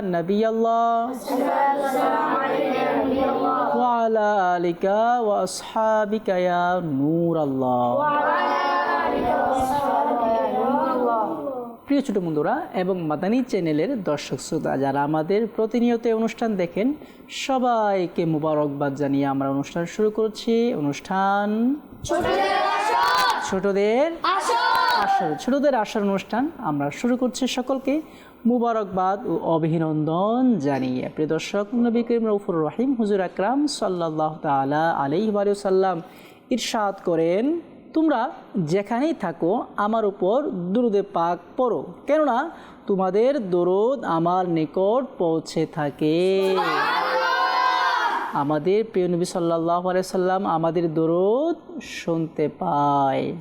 نبي الله وعلى آلك وأصحابك يا نور الله প্রিয় ছোট বন্ধুরা এবং মাদানী চ্যানেলের দর্শক শ্রোতা যারা আমাদের প্রতিনিয়ত এই অনুষ্ঠান দেখেন সবাইকে মুবারকবাদ জানিয়ে আমরা অনুষ্ঠান শুরু করছি অনুষ্ঠান ছোটদের আসর, ছোটদের আসার অনুষ্ঠান আমরা শুরু করছি সকলকে মুবারকবাদ ও অভিনন্দন জানিয়ে। প্রিয় দর্শক, নবী করিম রৌফুর রহিম হুজুর আকরাম সাল্লাহ তালা আলাইহি সাল্লাম ইরশাদ করেন, তোমরা যেখানেই থাকো, আমার উপর দুরুদে পাক পড়ো, কেননা তোমাদের দরুদ আমার নিকট পৌঁছে থাকে। আমাদের প্রিয় নবী সাল্লাহ সাল্লাম আমাদের দরদ শুনতে পায়।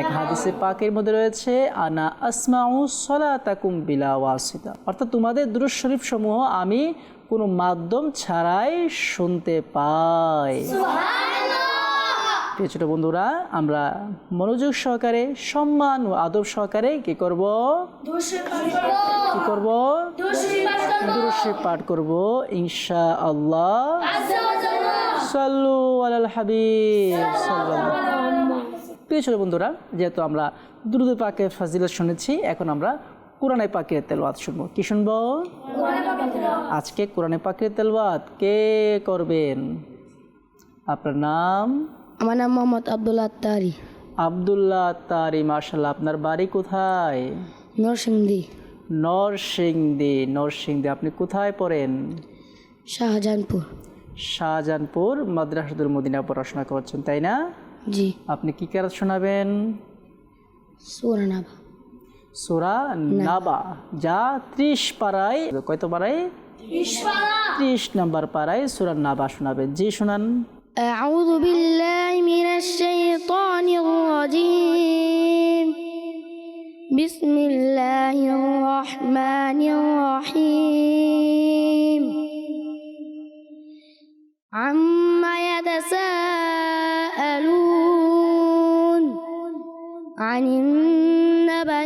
এক হাদিসে পাকের মধ্যে রয়েছে আনা আসমাউ সলাতাকুম বিলা ওয়াসিতা। অর্থাৎ তোমাদের দুরুদ শরীফ সমূহ আমি কোনো মাধ্যম ছাড়াই শুনতে পাই। প্রিয় ছোট বন্ধুরা আমরা মনোযোগ সহকারে সম্মান ও আদব সহকারে কি করব? কি করব? দুরুশে পাঠ করব। ইনশা আল্লাহ সাল্লু আলাল হাবিব। প্রিয় ছোট বন্ধুরা যেহেতু আমরা দুরুদ পাকে ফাজিলত শুনেছি এখন আমরা কোরআনে পাকের তেলওয়াত শুনব। কি শুনব? আজকে কোরআনে পাকের তেলওয়াত কে করবেন? আপনার নাম? আমার নাম মোহাম্মদ আব্দুল্লাহ তারি আবদুল্লাহ তারি মার্শাল্লাহ আপনার বাড়ি কোথায়? নরসিংদী। নরসিংদী নরসিংদী। আপনি কোথায় পড়েন? শাহজাহানপুর। শাহজাহানপুর মাদ্রাসাদুল মদিনা পড়াশোনা করছেন তাই না? জি। আপনি কি কেরাত শোনাবেন? সুরানাবা সুরা নাবা। যা ত্রিশ পাড়ায় কত পাড়ায়? ত্রিশ নাম্বার পাড়ায় সুরা নাবা শোনাবেন। জি শোনান। أعوذ بالله من الشيطان الرجيم. بسم الله الرحمن الرحيم. عما يتساءلون عن النبأ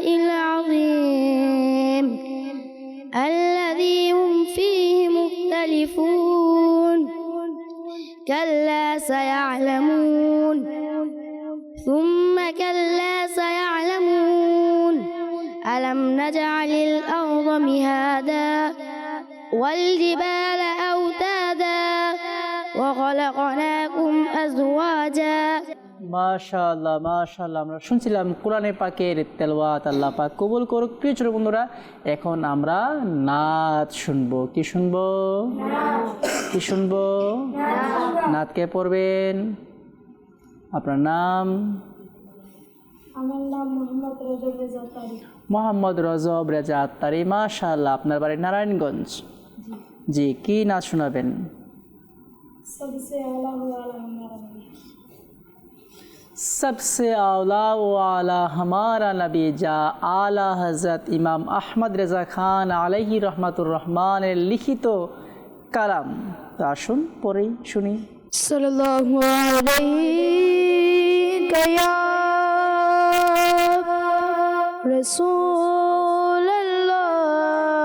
كلا سيعلمون ثم كلا سيعلمون ألم نجعل الأرض مهادا والجبال أوتادا وخلقناكم أزواجا মাশাআল্লাহ মাশাআল্লাহ আমরা শুনছিলাম কোরআনে পাকের তেলওয়াত আল্লাহ পাক কবুল করুক প্রিয় ছোট বন্ধুরা এখন আমরা নাচ শুনবো কি শুনবো কি শুনবো নাতকে পড়বেন। আপনার নাম? মোহাম্মদ রজব রেজা আত্মারি মাশাল আপনার বাড়ি নারায়ণগঞ্জ? জি। কি না শোনাবেন? সবসে আওলা ও আলা হমারা নবী। যা আলা হজরত ইমাম আহমদ রেজা খান আলহি রহমাতুর রহমানের লিখিত কালাম। তো আসুন পরেই শুনি। صلى الله عليك يا رسول الله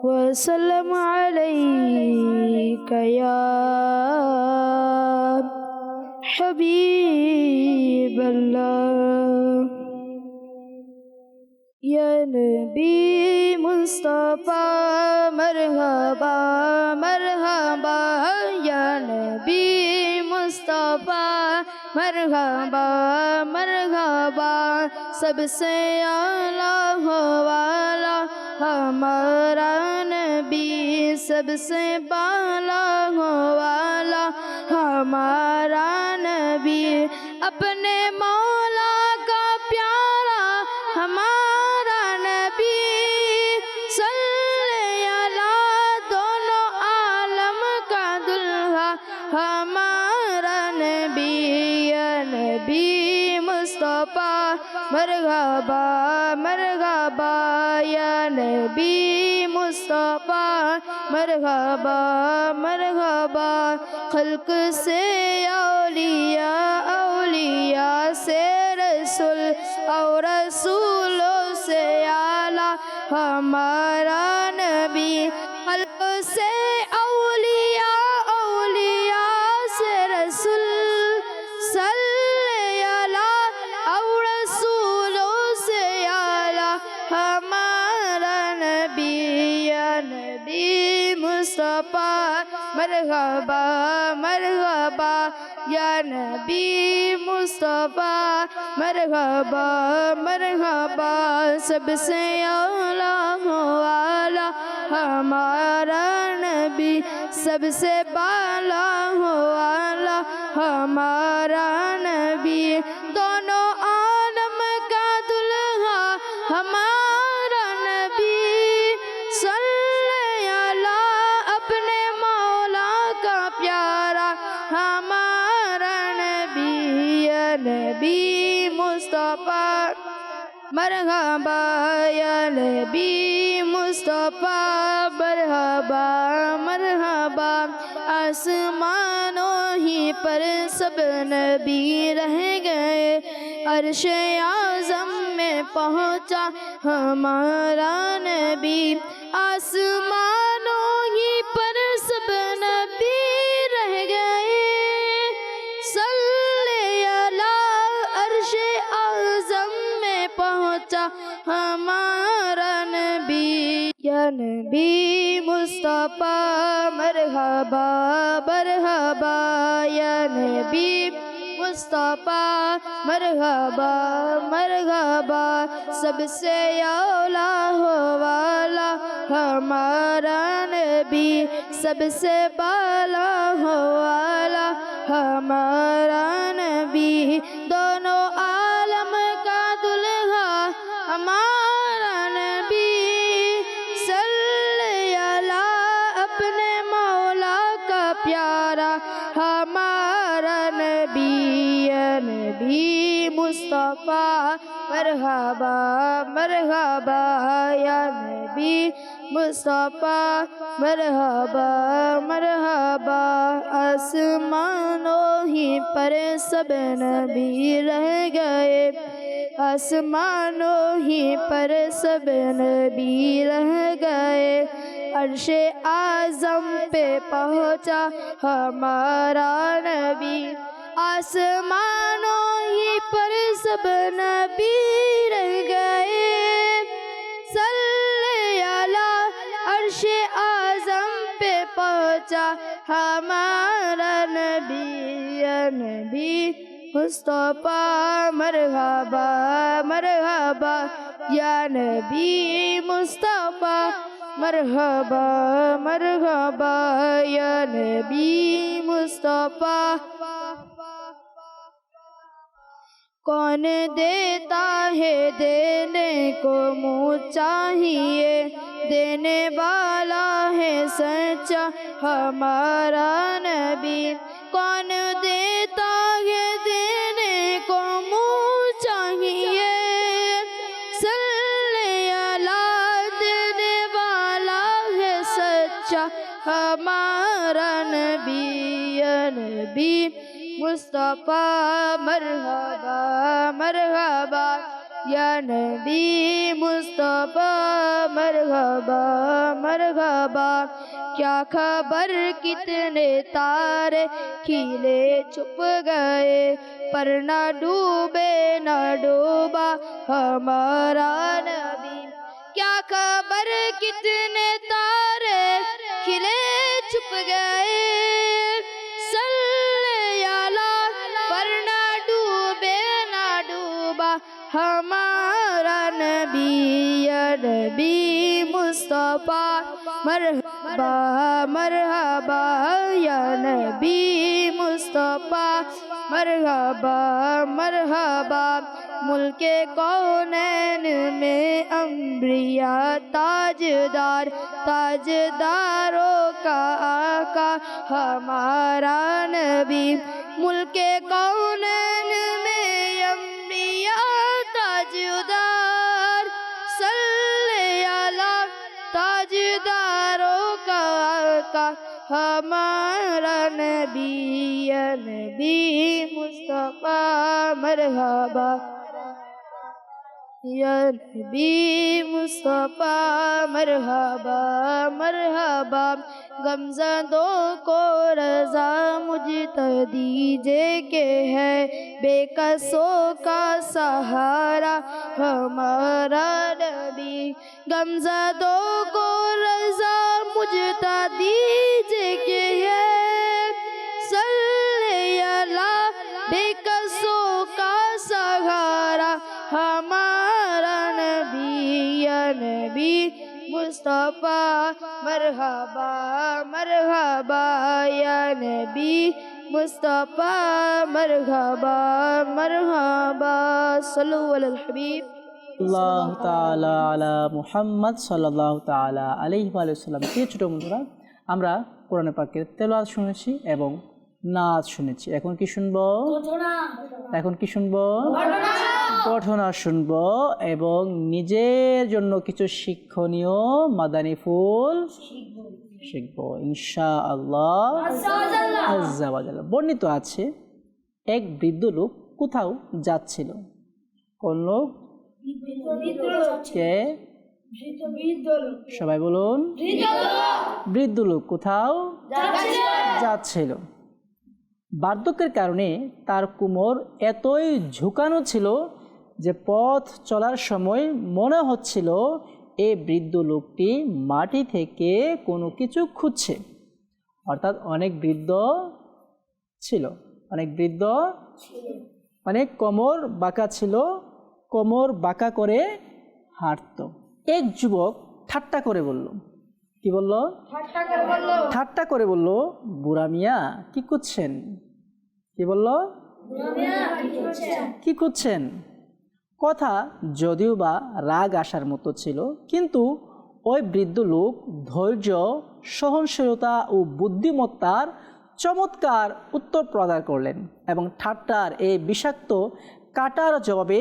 وسلم عليك يا حبيب الله. يا نبي مصطفى مرحبا. مرغبا مرغبا سب سے اعلیٰ ہو والا ہمارا نبی سب سے بالا ہو والا ہمارا نبی اپنے ماں मरहबा मरहबा खल्क से औलिया औलिया से रसूल और रसूलों से आला हमारा नबी खल्क से औलिया مرغبا مرغبا یا نبی مصطفیٰ مرغبا مرغبا سب سے اولا والا، ہمارا نبی، سب سے بالا والا، ہمارا نبی نبی مصطفیٰ، مرحبا یا نبی مصطفیٰ، مرحبا مرحبا، آسمانوں ہی پر سب نبی رہ گئے، عرش عظم میں پہنچا ہمارا نبی۔ ہمارا نبی، یا نبی مصطفیٰ، مرحبا، برحبا، یا نبی مصطفیٰ، مرحبا مرحبا، سب سے اولا ہو والا ہمارا نبی، سب سے بالا ہو والا ہمارا نبی ہمارا نبی نبی مصطفیٰ، مرحبا مرحبا یا نبی مصطفیٰ، مرحبا مرحبا، آسمانوں ہی پر سب نبی رہ گئے۔ آسمانوں ہی پر سب نبی رہ گئے۔ عرش آزم پہ پہنچا ہمارا نبی۔ آسمانوں ہی پر سب نبی رہ گئے۔ صلی اللہ عرش آزم پہ پہنچا ہمارا نبی۔ یا نبی، مصطفیٰ، مرحبا مرحبا۔ یا نبی، مصطفیٰ مرحبا مرحبا، یا نبی مصطفیٰ. کون دیتا ہے دینے کو منہ چاہیے؟ دینے والا ہے سچا ہمارا نبی۔ ہمارا نبی نبی، مصطفیٰ، مرحبا مرحبا، یا نبی، مصطفیٰ، مرحبا مرحبا، کیا خبر؟ کتنے تارے کھیلے چھپ گئے، پر نہ ڈوبے، نہ ڈوبا ہمارا نبی۔ کیا خبر؟ کتنے تارے کھلے چھپ گئے۔ سلیالہ پر نہ ڈوبے، نہ ڈوبا ہمارا نبی، یا نبی مصطفیٰ۔ مرحبا مرحبا، یا نبی مصطفیٰ۔ مرحبا مرحبا۔ ملک کونین میں انبیاء تاجدار، تاجداروں کا آقا، ہمارا نبی۔ ملک کونین میں انبیاء تاجدار سلی اللہ تاجداروں کا آقا، ہمارا نبی نبی مصطفیٰ، مرحبا۔ یا نبی مصطفیٰ، مرحبا مرحبا، غمزدوں کو رضا مجتہدی تدیجے کے ہے، بے قصوں کا سہارا ہمارا نبی۔ غمزدوں کو رضا مجتہدی تدیجے کے ہے مصطفى مرحبا مرحبا يا نبي مصطفى مرحبا مرحبا صلوا على الحبيب আল্লাহ তালা আলা মুহাম্মদ সাল্লাহ তালা আলহিম ছোটো বন্ধুরা, আমরা কোরআন পাকের তেলাওয়াত শুনেছি এবং নাচ শুনেছি। এখন কি শুনব? এখন কি শুনব? ঘটনা শুনব এবং নিজের জন্য কিছু শিক্ষণীয় মাদানী ফুল শিখব। ইনশা আল্লাহ। বর্ণিত আছে এক বৃদ্ধ লোক কোথাও যাচ্ছিল। কোন লোক? কে? সবাই বলুন। বৃদ্ধ লোক। কোথাও যাচ্ছিল। বার্ধক্যের কারণে তার কোমর এতই ঝুঁকানো ছিল যে পথ চলার সময় মনে হচ্ছিল এই বৃদ্ধ লোকটি মাটি থেকে কোনো কিছু খুঁজছে। অর্থাৎ অনেক বৃদ্ধ ছিল অনেক বৃদ্ধ অনেক কোমর বাঁকা ছিল কোমর বাঁকা করে হাঁটত। এক যুবক ঠাট্টা করে বলল কি বলল? ঠাট্টা করে বলল। বুড়া মিয়া কি করছেন কি বলল? কি করছেন? কথা যদিও বা রাগ আসার মতো ছিল কিন্তু ওই বৃদ্ধ লোক ধৈর্য সহনশীলতা ও বুদ্ধিমত্তার চমৎকার উত্তর প্রদান করলেন এবং ঠাট্টার এই বিষাক্ত কাটার জবাবে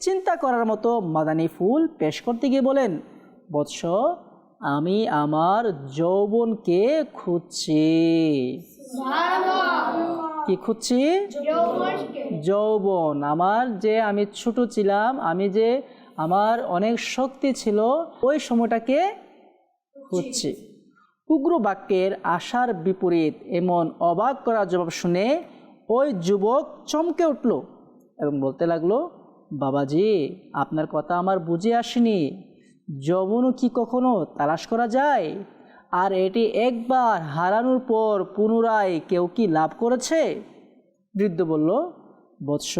চিন্তা করার মতো মাদানী ফুল পেশ করতে গিয়ে বলেন বৎস আমি আমার যৌবনকে খুঁজছি। কি খুঁজছি? যৌবন। আমার যে আমি ছোট ছিলাম, আমি যে আমার অনেক শক্তি ছিল, ওই সময়টাকে খুঁজছি। উগ্র বাক্যের আশার বিপরীত এমন অবাক করা জবাব শুনে ওই যুবক চমকে উঠল এবং বলতে লাগল, বাবাজি, আপনার কথা আমার বুঝে আসেনি। যৌবনও কি কখনো তালাশ করা যায়? আর এটি একবার হারানোর পর পুনরায় কেউ কি লাভ করেছে? বৃদ্ধ বলল, বৎস,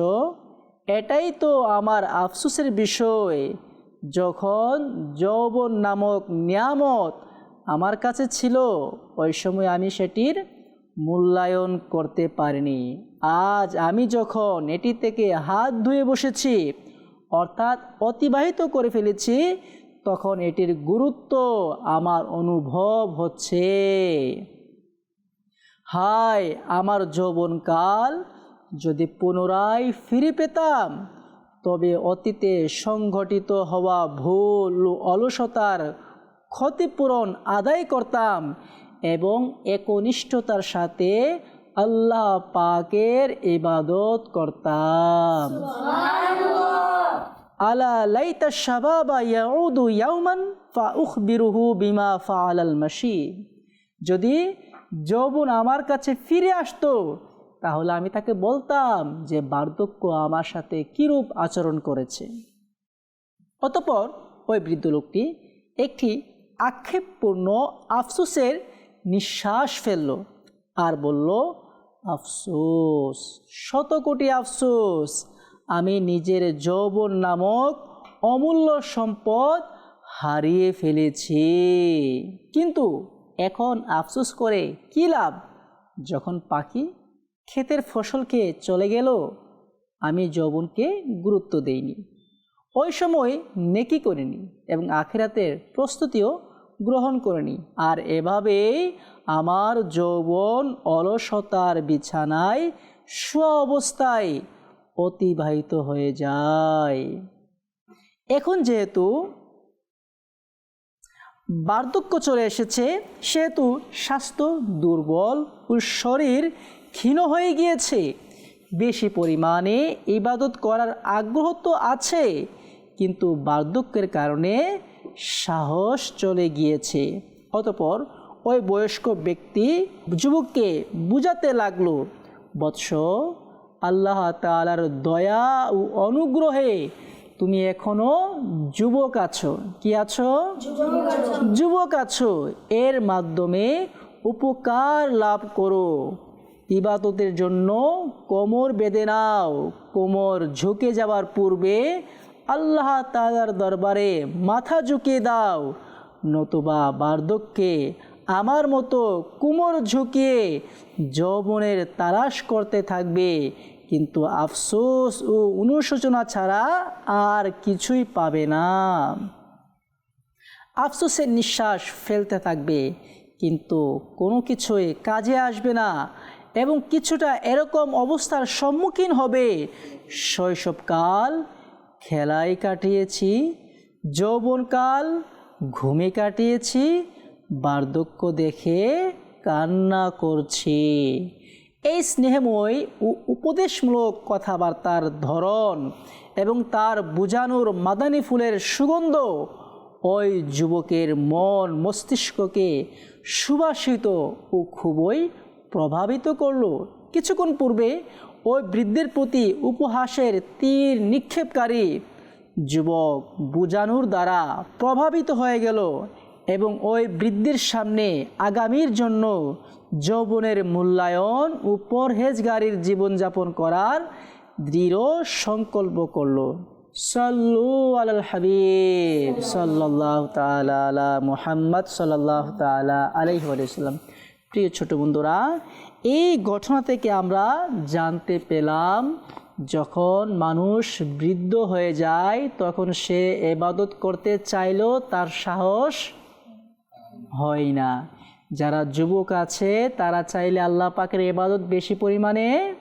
এটাই তো আমার আফসোসের বিষয়। যখন যৌবন নামক নিয়ামত আমার কাছে ছিল, ওই সময় আমি সেটির মূল্যায়ন করতে পারিনি। আজ আমি যখন এটি থেকে হাত ধুয়ে বসেছি, অর্থাৎ অতিবাহিত করে ফেলেছি তখন এটির গুরুত্ব আমার অনুভব হচ্ছে। হায়, আমার যৌবনকাল যদি পুনরায় ফিরে পেতাম, তবে অতীতে সংঘটিত হওয়া ভুল অলসতার ক্ষতিপূরণ আদায় করতাম এবং একনিষ্ঠতার সাথে আল্লাহ পাকের ইবাদত করতাম। আলা লাইতা শাবাবা ইয়াউদু ইয়াউমান ফা উখবিরুহু বিমা ফাআলাল মাশি। যদি যৌবন আমার কাছে ফিরে আসতো, তাহলে আমি তাকে বলতাম যে বার্ধক্য আমার সাথে কিরূপ আচরণ করেছে। অতপর ওই বৃদ্ধ লোকটি একটি আক্ষেপপূর্ণ আফসোসের নিঃশ্বাস ফেলল আর বলল, আফসোস শত কোটি আফসোস আমি নিজের যৌবন নামক অমূল্য সম্পদ হারিয়ে ফেলেছি। কিন্তু এখন আফসোস করে কী লাভ? যখন পাখি ক্ষেতের ফসলকে চলে গেল, আমি যৌবনকে গুরুত্ব দেইনি। ওই সময় নেকি করিনি এবং আখেরাতের প্রস্তুতিও গ্রহণ করিনি। আর এভাবেই আমার যৌবন অলসতার বিছানায় শোয়া অবস্থায় অতিবাহিত হয়ে যায়। এখন যেহেতু বার্ধক্য চলে এসেছে, সেহেতু স্বাস্থ্য দুর্বল ও শরীর ক্ষীণ হয়ে গিয়েছে। বেশি পরিমাণে ইবাদত করার আগ্রহ তো আছে, কিন্তু বার্ধক্যের কারণে সাহস চলে গিয়েছে। অতপর ওই বয়স্ক ব্যক্তি যুবককে বুঝাতে লাগল, বৎস আল্লাহ তালার দয়া ও অনুগ্রহে তুমি এখনও যুবক আছো। কি আছো? যুবক আছো। এর মাধ্যমে উপকার লাভ করো। ইবাদতের জন্য কোমর বেঁধে নাও। কোমর ঝুঁকে যাওয়ার পূর্বে আল্লাহ তালার দরবারে মাথা ঝুঁকিয়ে দাও। নতুবা বার্ধক্যে আমার মতো কুমোর ঝুঁকিয়ে যৌবনের তালাশ করতে থাকবে। কিন্তু আফসোস ও অনুশোচনা ছাড়া আর কিছুই পাবে না। আফসোসের নিঃশ্বাস ফেলতে থাকবে, কিন্তু কোনো কিছুই কাজে আসবে না এবং কিছুটা এরকম অবস্থার সম্মুখীন হবে। শৈশবকাল খেলায় কাটিয়েছি, যৌবনকাল, ঘুমে কাটিয়েছি বার্ধক্য দেখে কান্না করছে। এই স্নেহময় ও উপদেশমূলক কথাবার্তার ধরন এবং তার বুঝানোর মাদানী ফুলের সুগন্ধ ওই যুবকের মন মস্তিষ্ককে সুবাসিত ও খুবই প্রভাবিত করল। কিছুক্ষণ পূর্বে ওই বৃদ্ধের প্রতি উপহাসের তীর নিক্ষেপকারী যুবক বুঝানোর দ্বারা প্রভাবিত হয়ে গেল। এবং ওই বৃদ্ধির সামনে আগামীর জন্য যৌবনের মূল্যায়ন ও পরহেজগারির জীবনযাপন করার দৃঢ় সংকল্প করল। সাল্লু আলাল হাবিব সাল্লাহ তালা আলা মুহাম্মদ সাল্লাহ তালা আলাইসাল্লাম প্রিয় ছোট বন্ধুরা, এই ঘটনা থেকে আমরা জানতে পেলাম, যখন মানুষ বৃদ্ধ হয়ে যায়, তখন সে এবাদত করতে চাইলেও তার সাহস হয় না যারা যুবক আছে তারা চাইলে আল্লাহ পাকের এবাদত বেশি পরিমাণে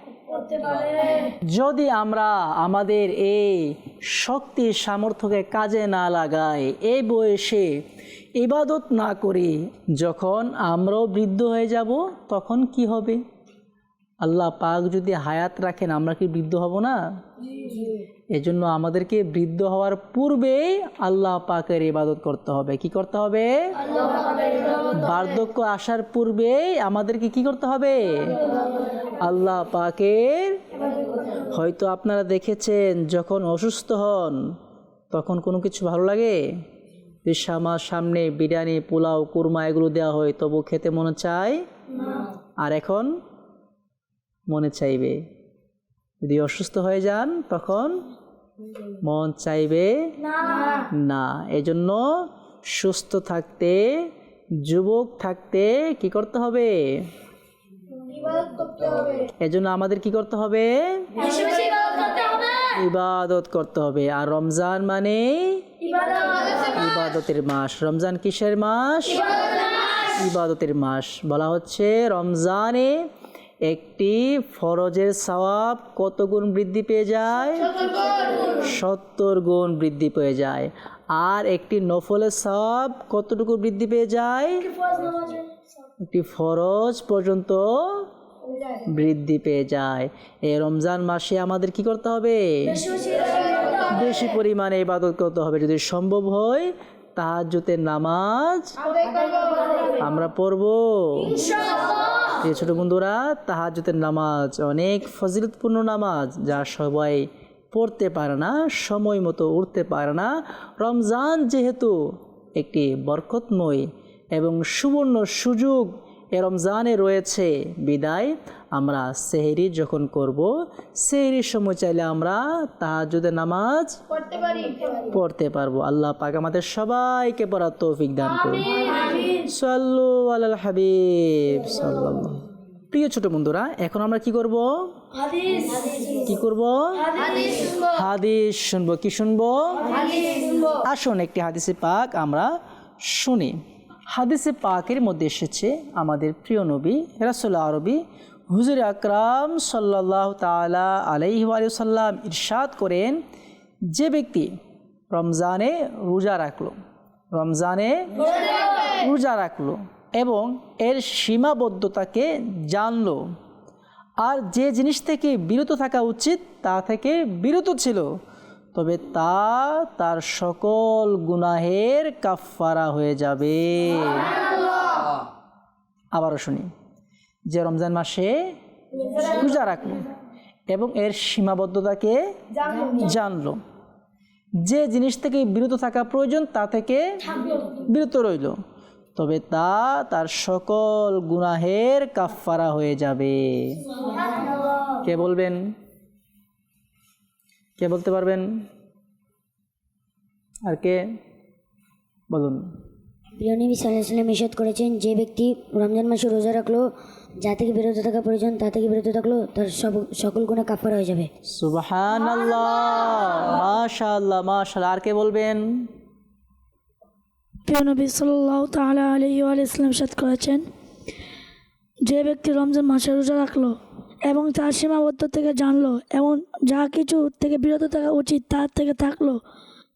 যদি আমরা আমাদের এই শক্তি সামর্থ্যকে কাজে না লাগাই এই বয়সে ইবাদত না করি যখন আমরাও বৃদ্ধ হয়ে যাব তখন কি হবে? আল্লাহ পাক যদি হায়াত রাখেন আমরা কি বৃদ্ধ হব না? এজন্য আমাদেরকে বৃদ্ধ হওয়ার পূর্বেই আল্লাহ পাকের ইবাদত করতে হবে। কি করতে হবে? বার্ধক্য আসার পূর্বেই আমাদেরকে কি করতে হবে? আল্লাহ পাকের হয়তো আপনারা দেখেছেন যখন অসুস্থ হন তখন কোনো কিছু ভালো লাগে? যে আমার সামনে বিরিয়ানি পোলাও কুরমা এগুলো দেওয়া হয় তবু খেতে মনে চায়? আর এখন? মনে চাইবে। যদি অসুস্থ হয়ে যান তখন মন চাইবে না। এজন্য সুস্থ থাকতে যুবক থাকতে কি করতে হবে? এজন্য আমাদের কি করতে হবে? ইবাদত করতে হবে। আর রমজান মানে? ইবাদতের মাস। রমজান কিসের মাস। ইবাদতের মাস। বলা হচ্ছে রমজানে একটি ফরজের সওয়াব কত গুণ বৃদ্ধি পেয়ে যায়? সত্তর গুণ বৃদ্ধি পেয়ে যায়। আর একটি নফলের সওয়াব কতটুকু বৃদ্ধি পেয়ে যায়? একটি ফরজ পর্যন্ত বৃদ্ধি পেয়ে যায়। এই রমজান মাসে আমাদের কি করতে হবে? বেশি পরিমাণে ইবাদত করতে হবে। যদি সম্ভব হয় তাহাজ্জুতের নামাজ আমরা পড়ব। প্রিয় ছোটো বন্ধুরা তাহাজুতের নামাজ অনেক ফজিলতপূর্ণ নামাজ যা সবাই পড়তে পারে না, সময় মতো উঠতে পারে না। রমজান যেহেতু একটি বরকতময় এবং সুবর্ণ সুযোগ এ রমজানে রয়েছে বিদায়। আমরা সেহরি যখন করব সেহেরির সময় চাইলে আমরা তাহাজুদের নামাজ পড়তে পারব। আল্লাহ পাক আমাদের সবাইকে পড়ার তৌফিক দান করুন। সাল্লু আলাল হাবিব সাল্লাল্লাহু। প্রিয় ছোট বন্ধুরা এখন আমরা কি করব? কি করব? হাদিস শুনব। কি শুনব। আসুন একটি হাদিসে পাক আমরা শুনি। হাদিসে পাকের মধ্যে এসেছে আমাদের প্রিয় নবী রাসুল্লাহ আরবি হুজুর আকরাম সাল্লাহ তালা আলাইহি সাল্লাম ইরশাদ করেন, যে ব্যক্তি রমজানে রোজা রাখল, রমজানে রোজা রাখল এবং এর সীমাবদ্ধতাকে জানলো, আর যে জিনিস থেকে বিরত থাকা উচিত তা থেকে বিরত ছিল। তবে তা তার সকল গুনাহের কাফারা হয়ে যাবে। আবারও শুনি, যে রমজান মাসে রোজা রাখল এবং এর সীমাবদ্ধতাকে জানলো। যে জিনিস থেকে বিরত থাকা প্রয়োজন তা থেকে বিরত রইল, তবে তা তার সকল গুনাহের কাফারা হয়ে যাবে। কে বলবেন? কে বলতে পারবেন? আর কে? বলুন। প্রিয় নবী করেছেন যে ব্যক্তি রমজান মাসে রোজা রাখল যা থেকে বিরত থাকা প্রয়োজন তা থেকে বিরত থাকল তার সব সকল গুণে কাপড় হয়ে যাবে। সুবহান আল্লাহ মাশাল্লাহ মাশাল্লাহ আর কে বলবেন? প্রিয় নবী সাল্লাহ তালা আলী ইসলাম সাদ করেছেন যে ব্যক্তি রমজান মাসে রোজা রাখল এবং তার সীমাবদ্ধ থেকে জানলো এবং যা কিছু থেকে বিরত থাকা উচিত তার থেকে থাকল।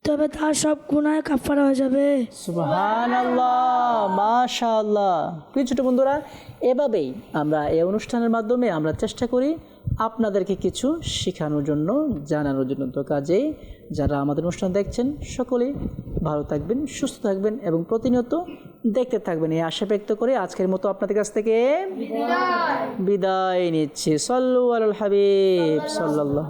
তবে তার সব গুণায় কাফারা হয়ে যাবে। সুবহান আল্লাহ মাশাল্লাহ প্রিয় ছোট বন্ধুরা, এভাবেই আমরা এই অনুষ্ঠানের মাধ্যমে আমরা চেষ্টা করি আপনাদেরকে কিছু শেখানোর জন্য, জানানোর জন্য। তো কাজেই যারা আমাদের অনুষ্ঠান দেখছেন সকলেই ভালো থাকবেন সুস্থ থাকবেন এবং প্রতিনিয়ত দেখতে থাকবেন। এই আশা ব্যক্ত করে আজকের মতো আপনাদের কাছ থেকে বিদায়। নিচ্ছি। সল্লু আল হাবিব সাল্লাল্লাহ